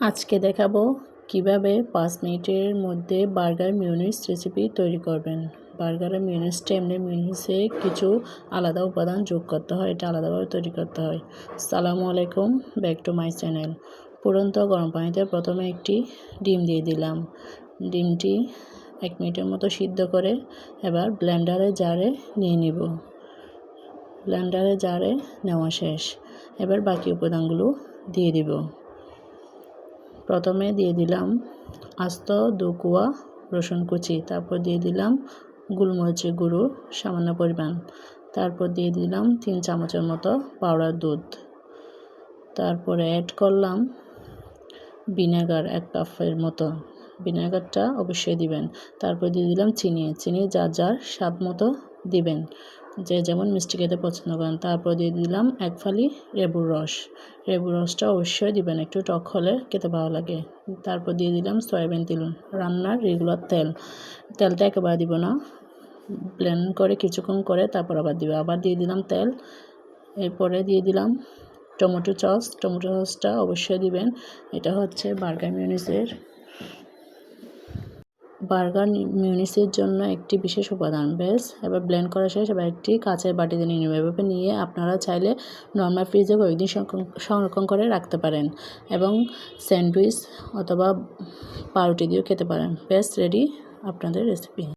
আজকে দেখাবো কীভাবে পাঁচ মিনিটের মধ্যে বার্গার মিউনিস রেসিপি তৈরি করবেন। বার্গারের মিউনিসটা এমনি মিউনিসে কিছু আলাদা উপাদান যোগ করতে হয়, এটা আলাদাভাবে তৈরি করতে হয়। সালামু আলাইকুম, ব্যাক টু মাই চ্যানেল। পুরন্ত গরম পানিতে প্রথমে একটি ডিম দিয়ে দিলাম। ডিমটি এক মিনিটের মতো সিদ্ধ করে এবার ব্লেন্ডারে জারে নিয়ে নিব। ব্লেন্ডারে জারে নেওয়া শেষ। এবার বাকি উপাদানগুলো দিয়ে দিব। প্রথমে দিয়ে দিলাম আস্ত দু রসুন কুচি, তারপর দিয়ে দিলাম গোলমরিচের গুঁড়ো সামান্য পরিমাণ, তারপর দিয়ে দিলাম তিন চামচের মতো পাউডার দুধ। তারপরে অ্যাড করলাম ভিনেগার এক কাপের মতো, ভিনেগারটা অবশ্যই দিবেন। তারপর দিয়ে দিলাম চিনি চিনি যার যার স্বাদ মতো দিবেন। যে যেমন মিষ্টি খেতে পছন্দ করেন, তারপর দিয়ে দিলাম এক ফালি লেবুর রস। লেবুর রসটা অবশ্যই দিবেন, একটু টক হলে খেতে ভালো লাগে। তারপর দিয়ে দিলাম সয়াবিন তেল। রান্নার রেগুলার তেল। তেলটা একেবারে দিব না। ব্লেন্ড করে কিছুক্ষণ করে তারপর আবার দিব। আবার দিয়ে দিলাম তেল। এরপরে দিয়ে দিলাম টমেটো সস। টমেটো সসটা অবশ্যই দিবেন। এটা হচ্ছে বার্গার মিউনিসের বার্গার মিউনিসের জন্য একটি বিশেষ উপাদান। বেশ এবার ব্লেন্ড করা শেষ, এবার একটি কাঁচের বাটিতে নিয়ে নেবে এভাবে নিয়ে আপনারা চাইলে নর্মাল ফ্রিজে কয়েকদিন সংরক্ষণ করে রাখতে পারেন এবং স্যান্ডউইচ অথবা পাউরুটি দিয়েও খেতে পারেন। বেস রেডি, আপনাদের রেসিপি